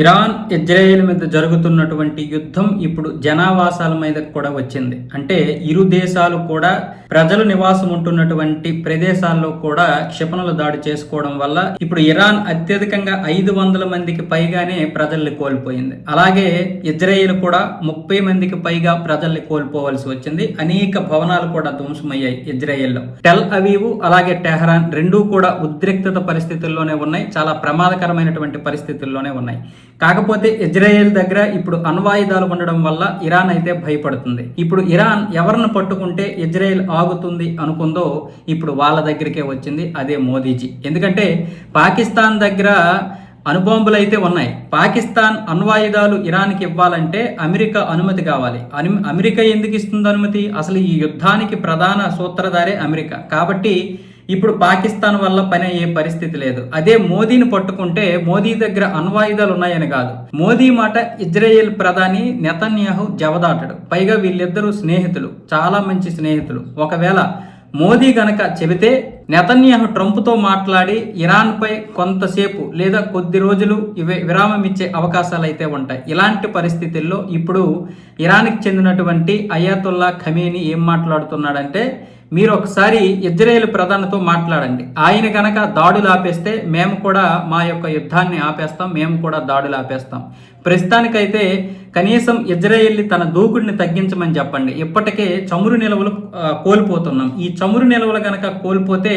Iran Israel మీద జరుగుతున్నటువంటి యుద్ధం ఇప్పుడు జనావాసాల మీద కూడా వచ్చింది. అంటే ఇరు దేశాలు కూడా ప్రజలు నివాసం ఉంటున్నటువంటి ప్రదేశాల్లో కూడా క్షిపణులు దాడి చేసుకోవడం వల్ల ఇప్పుడు ఇరాన్ అత్యధికంగా ఐదు వందల మందికి పైగానే ప్రజల్ని కోల్పోయింది. అలాగే ఇజ్రాయెల్ కూడా ముప్పై మందికి పైగా ప్రజల్ని కోల్పోవలసి వచ్చింది. అనేక భవనాలు కూడా ధ్వంసమయ్యాయి ఇజ్రాయెల్లో. టెల్ అవీవు అలాగే టెహరాన్ రెండూ కూడా ఉద్రిక్తత పరిస్థితుల్లోనే ఉన్నాయి. చాలా ప్రమాదకరమైనటువంటి పరిస్థితుల్లోనే ఉన్నాయి. కాకపోతే ఇజ్రాయెల్ దగ్గర ఇప్పుడు అణ్వాయుధాలు ఉండడం వల్ల ఇరాన్ అయితే భయపడుతుంది. ఇప్పుడు ఇరాన్ ఎవరిని పట్టుకుంటే ఇజ్రాయెల్ ఆగుతుంది అనుకుందో ఇప్పుడు వాళ్ళ దగ్గరికే వచ్చింది అదే మోదీజీ. ఎందుకంటే పాకిస్తాన్ దగ్గర అణుబాంబులు అయితే ఉన్నాయి. పాకిస్తాన్ అణ్వాయుధాలు ఇరాన్కి ఇవ్వాలంటే అమెరికా అనుమతి కావాలి. అను- అమెరికా ఎందుకు ఇస్తుంది అనుమతి? అసలు ఈ యుద్ధానికి ప్రధాన సూత్రధారే అమెరికా. కాబట్టి ఇప్పుడు పాకిస్తాన్ వల్ల పని అయ్యే పరిస్థితి లేదు. అదే మోదీని పట్టుకుంటే మోదీ దగ్గర అణ్వాయుధాలు ఉన్నాయని కాదు. మోదీ మాట ఇజ్రాయెల్ ప్రధాని నెతన్యాహు జవదాటడు. పైగా వీళ్ళిద్దరూ స్నేహితులు చాలా మంచి స్నేహితులు. ఒకవేళ మోదీ గనక చెబితే నెతన్యాహు ట్రంప్తో మాట్లాడి ఇరాన్పై కొంతసేపు లేదా కొద్ది రోజులు ఇవే విరామం ఇచ్చే అవకాశాలు అయితే ఉంటాయి. ఇలాంటి పరిస్థితుల్లో ఇప్పుడు ఇరాన్కి చెందినటువంటి అయాతుల్లా ఖమేని ఏం మాట్లాడుతున్నాడంటే మీరు ఒకసారి ఇజ్రాయేల్ ప్రధానితో మాట్లాడండి. ఆయన కనుక దాడులు ఆపేస్తే మేము కూడా మా యొక్క యుద్ధాన్ని ఆపేస్తాం మేము కూడా దాడులు ఆపేస్తాం. ప్రస్తుతానికైతే కనీసం ఇజ్రాయెల్ని తన దూకుడిని తగ్గించమని చెప్పండి. ఇప్పటికే చమురు నిల్వలు కోల్పోతున్నాం. ఈ చమురు నిల్వలు కనుక కోల్పోతే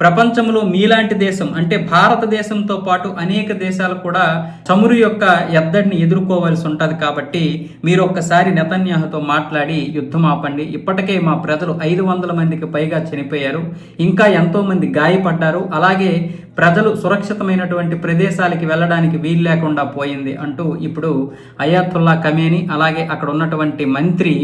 ప్రపంచంలో మీలాంటి దేశం అంటే భారతదేశంతో పాటు అనేక దేశాలు కూడా చమురు యొక్క ఎద్దడిని ఎదుర్కోవాల్సి ఉంటుంది కాబట్టి మీరు ఒక్కసారి నెతన్యాహుతో మాట్లాడి యుద్ధం ఆపండి. ఇప్పటికే మా ప్రజలు ఐదు వందల మందికి పైగా చనిపోయారు. ఇంకా ఎంతోమంది గాయపడ్డారు. అలాగే ప్రజలు సురక్షితమైనటువంటి ప్రదేశాలకి వెళ్ళడానికి వీలు లేకుండా పోయింది అంటూ ఇప్పుడు అయాతుల్లా కమేని అలాగే అక్కడ ఉన్నటువంటి మంత్రి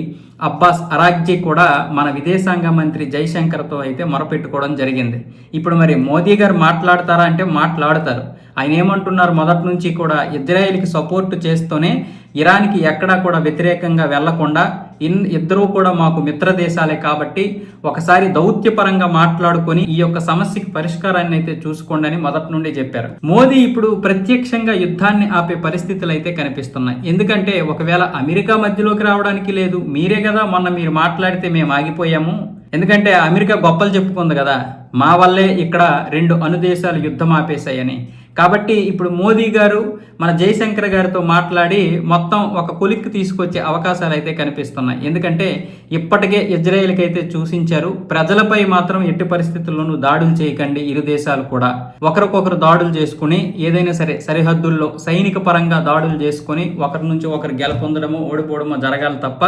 అబ్బాస్ అరాగ్జీ కూడా మన విదేశాంగ మంత్రి జైశంకర్తో అయితే మొరపెట్టుకోవడం జరిగింది. ఇప్పుడు మరి మోదీ గారు మాట్లాడతారా అంటే మాట్లాడతారు. ఆయన ఏమంటున్నారు? మొదటి నుంచి కూడా ఇజ్రాయెల్కి సపోర్ట్ చేస్తూనే ఇరాన్కి ఎక్కడా కూడా వ్యతిరేకంగా వెళ్ళకుండా ఇన్ ఇద్దరూ కూడా మాకు మిత్ర దేశాలే కాబట్టి ఒకసారి దౌత్యపరంగా మాట్లాడుకొని ఈ యొక్క సమస్యకి పరిష్కారాన్ని అయితే చూసుకోండి అని మొదటి నుండి చెప్పారు. మోదీ ఇప్పుడు ప్రత్యక్షంగా యుద్ధాన్ని ఆపే పరిస్థితులు అయితే కనిపిస్తున్నాయి. ఎందుకంటే ఒకవేళ అమెరికా మధ్యలోకి రావడానికి లేదు మీరే కదా మొన్న మీరు మాట్లాడితే మేము ఆగిపోయాము. ఎందుకంటే అమెరికా గొప్పలు చెప్పుకుంది కదా మా వల్లే ఇక్కడ రెండు అనుదేశాలు యుద్ధం ఆపేశాయని. కాబట్టి ఇప్పుడు మోదీ గారు మన జయశంకర్ గారితో మాట్లాడి మొత్తం ఒక కొలిక్కి తీసుకొచ్చే అవకాశాలు అయితే కనిపిస్తున్నాయి. ఎందుకంటే ఇప్పటికే ఇజ్రాయెల్కి అయితే చూసించారు ప్రజలపై మాత్రం ఎట్టి పరిస్థితుల్లోనూ దాడులు చేయకండి ఇరు దేశాలు కూడా. ఒకరికొకరు దాడులు చేసుకుని ఏదైనా సరే సరిహద్దుల్లో సైనిక పరంగా దాడులు చేసుకుని ఒకరి నుంచి ఒకరు గెలుపొందడమో ఓడిపోవడమో జరగాలి తప్ప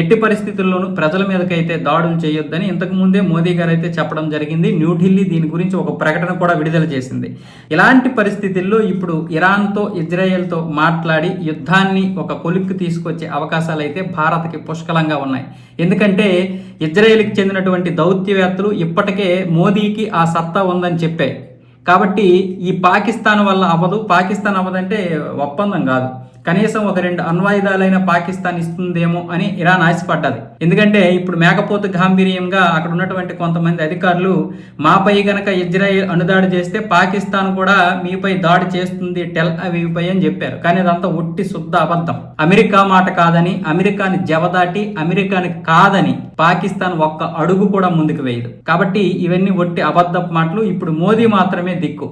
ఎట్టి పరిస్థితుల్లోనూ ప్రజల మీదకైతే దాడులు చేయొద్దని ఇంతకు ముందే మోదీ గారు అయితే చెప్పడం జరిగింది. న్యూఢిల్లీ దీని గురించి ఒక ప్రకటన కూడా విడుదల చేసింది. ఇలాంటి పరిస్థితుల్లో ఇప్పుడు ఇరాన్తో ఇజ్రాయెల్తో మాట్లాడి యుద్ధాన్ని ఒక కొలిక్కి తీసుకొచ్చే అవకాశాలు అయితే భారత్కి పుష్కలంగా ఉన్నాయి. ఎందుకంటే ఇజ్రాయెల్కి చెందినటువంటి దౌత్యవేత్తలు ఇప్పటికే మోదీకి ఆ సత్తా ఉందని చెప్పాయి. కాబట్టి ఈ పాకిస్తాన్ వల్ల అవ్వదు. పాకిస్తాన్ అవ్వదంటే ఒప్పందం కాదు. కనీసం ఒక రెండు అణ్వాయుధాలైన పాకిస్తాన్ ఇస్తుందేమో అని ఇరాన్ ఆశపడ్డది. ఎందుకంటే ఇప్పుడు మేకపోతు గాంభీర్యంగా అక్కడ ఉన్నటువంటి కొంతమంది అధికారులు మాపై గనక ఇజ్రాయెల్ అణుదాడి చేస్తే పాకిస్తాన్ కూడా మీపై దాడి చేస్తుంది టెల్ అవీపై అని చెప్పారు. కానీ అదంతా ఒట్టి శుద్ధ అబద్ధం. అమెరికా మాట కాదని అమెరికాని జవదాటి అమెరికాని కాదని పాకిస్తాన్ ఒక్క అడుగు కూడా ముందుకు వేయదు. కాబట్టి ఇవన్నీ ఒట్టి అబద్ధపు మాటలు. ఇప్పుడు మోదీ మాత్రమే దిక్కు.